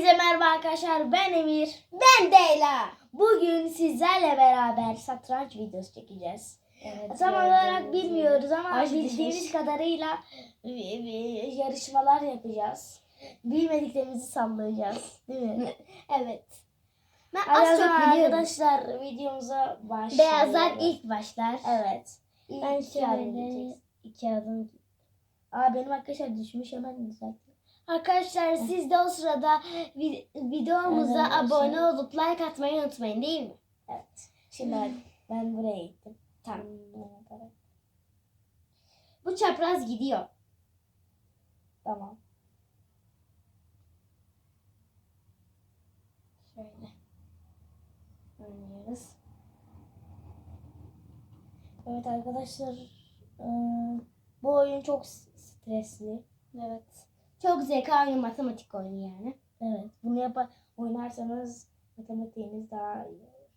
Hepinize merhaba arkadaşlar. Ben Emir. Ben Deyla. Bugün sizlerle beraber satranç videosu çekeceğiz. Evet, Tam olarak bilmiyoruz ama Ay, bildiğimiz bilmiş. kadarıyla yarışmalar yapacağız. Bilmediklerimizi sallayacağız. Değil mi? Evet. Ben Hadi az çok biliyorum. arkadaşlar videomuza başlayalım. Beyazlar ilk başlar. Evet. Ben iki adım şöyle iki adım. Aa benim arkadaşlar düşmüş hemen düzelttim. Arkadaşlar siz de o sırada vi- videomuza Evet, abone olup like atmayı unutmayın değil mi? Evet. Şimdi hadi, ben buraya gittim. Tamam. Tamam. Bu çapraz gidiyor. Tamam. Şöyle. Oynuyoruz. Evet arkadaşlar bu oyun çok s- stresli. Evet. Çok zeka oyunu matematik oyunu yani. Evet. Bunu yapar oynarsanız matematiğiniz daha iyi olur.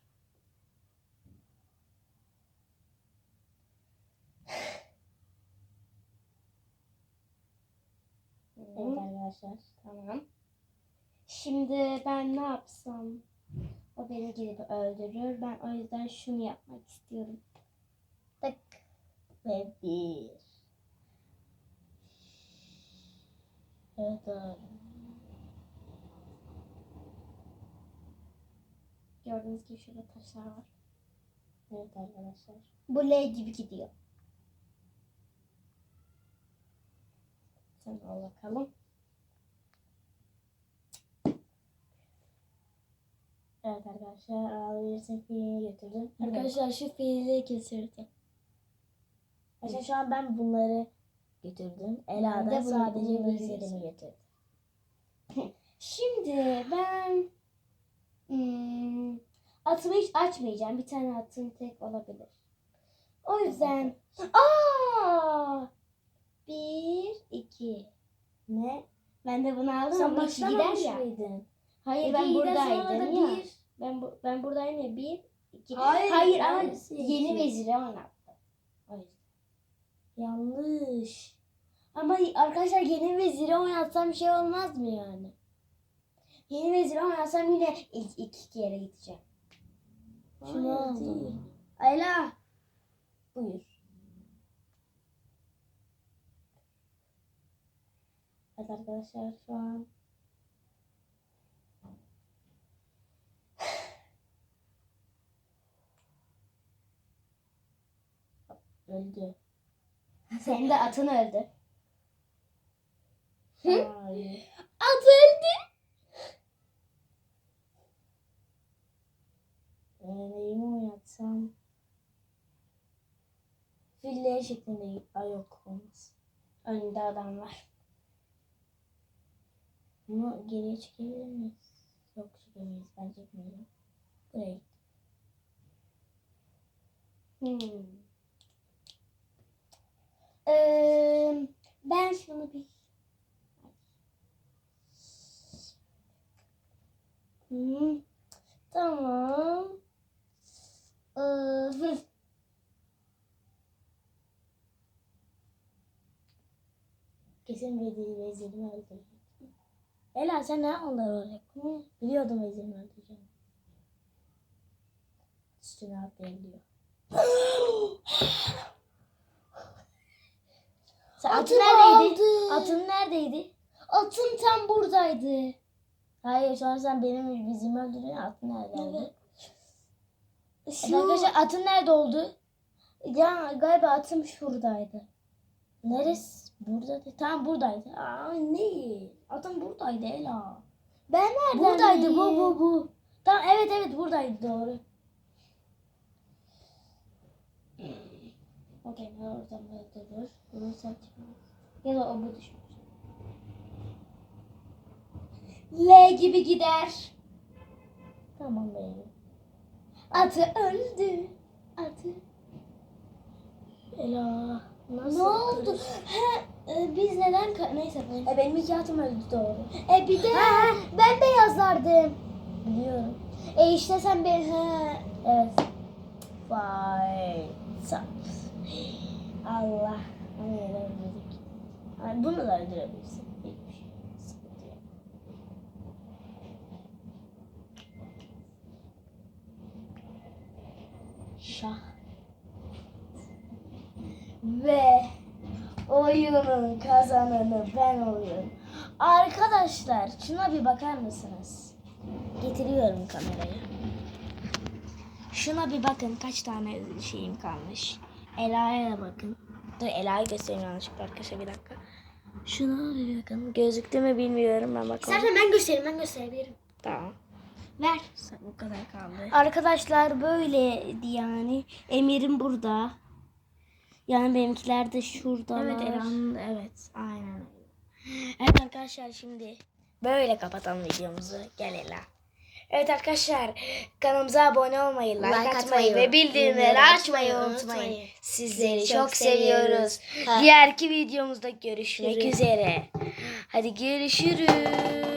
Evet arkadaşlar. Tamam. Şimdi ben ne yapsam? O beni gidip öldürür. Ben o yüzden şunu yapmak istiyorum. Tık. Ve bir. Evet doğru. Gördüğünüz gibi şurada taşlar var. Evet arkadaşlar. Bu L gibi gidiyor. Sen al bakalım. Evet arkadaşlar alabilirsin fiilini götürdüm. Arkadaşlar şu fiili getirdim. Arkadaşlar şu an ben bunları götürdüm. Ela Ben da de sadece götürdüm. götürdü. Şimdi ben hmm, atımı hiç açmayacağım. Bir tane atım tek olabilir. O yüzden aa bir iki. Ne? Ben de bunu aldım Sen ama iki gider ya. mıydın? Hayır ben İkiden sonra da buradaydım ya. bir. Ben bu, ben buradayım ya bir iki. Hayır, Hayır ama neresi yeni iki? veziri oynattım. Yüzden. Yanlış. Ama arkadaşlar yeni veziri oynatsam bir şey olmaz mı yani? Yeni veziri oynatsam yine ilk iki kere gideceğim. Değil. Ela. Buyur. Evet arkadaşlar şu an öldü. Senin de atın öldü. Hı? At öldü. Ee, neyimi oynatsam? Fille şeklinde ay yok olmaz. Önünde adam var. Bunu geriye çekebilir miyiz? Yok çekemeyiz. Ben çekmeyeceğim. Buraya git. Hmm. Ee, ben şunu bir Hmm. Tamam. Ee, hı. Kesin vezir, vezirimi öldürecek. Ela sen ne anlar olacak? Hı? Biliyordum vezirimi öldüreceğim. Üstüne atlayabiliyor. sen atın neredeydi? aldı. Atın neredeydi? Atım tam buradaydı. Hayır sonra sen benim vezirimi öldürüyorsun. Atın nerede oldu? Evet, Şu arkadaşlar atın nerede oldu? ya galiba atım şuradaydı. Neresi? Burada değil. Tamam buradaydı. Aa ne? Atın buradaydı Ela. Ben nereden Buradaydı bu bileyim? bu bu. Tamam evet evet buradaydı doğru. Okey ben oradan böyle dur. Bunu sen. Ya da o bu düşmüş. L gibi gider. Tamam benim. Atı öldü. Atı. Ela. Nasıl? Ne oldu? He, e, biz neden ka- neyse ben. E benim iki öldü doğru. E bir de He, he. ben beyazlardım. Biliyorum. E işte sen be he. Evet. Vay. Sap. Allah. Hani öldürdük. Hani bunu da öldürebilirsin. Şey Şah. Ve oyunun kazananı ben oluyorum. Arkadaşlar şuna bir bakar mısınız? Getiriyorum kamerayı. Şuna bir bakın kaç tane şeyim kalmış. Ela'ya bakın. Dur Ela'yı göstereyim yanlışlıkla arkadaşlar bir dakika. Şuna bir bakın. Gözüktü mü bilmiyorum ben bakalım. İstersen ben göstereyim ben gösterebilirim. Tamam. Ver. Bu kadar kaldı. Arkadaşlar böyleydi yani. Emir'im burada. Yani benimkiler de şurada. Evet Ela'nın evet. Aynen öyle. Evet arkadaşlar şimdi böyle kapatalım videomuzu. Gel Ela. Evet arkadaşlar kanalımıza abone olmayı, like, Like atmayı, atmayı, ve bildirimleri açmayı unutmayın. Sizleri Çok seviyoruz. Ha. Diğerki videomuzda görüşmek üzere. Hadi görüşürüz.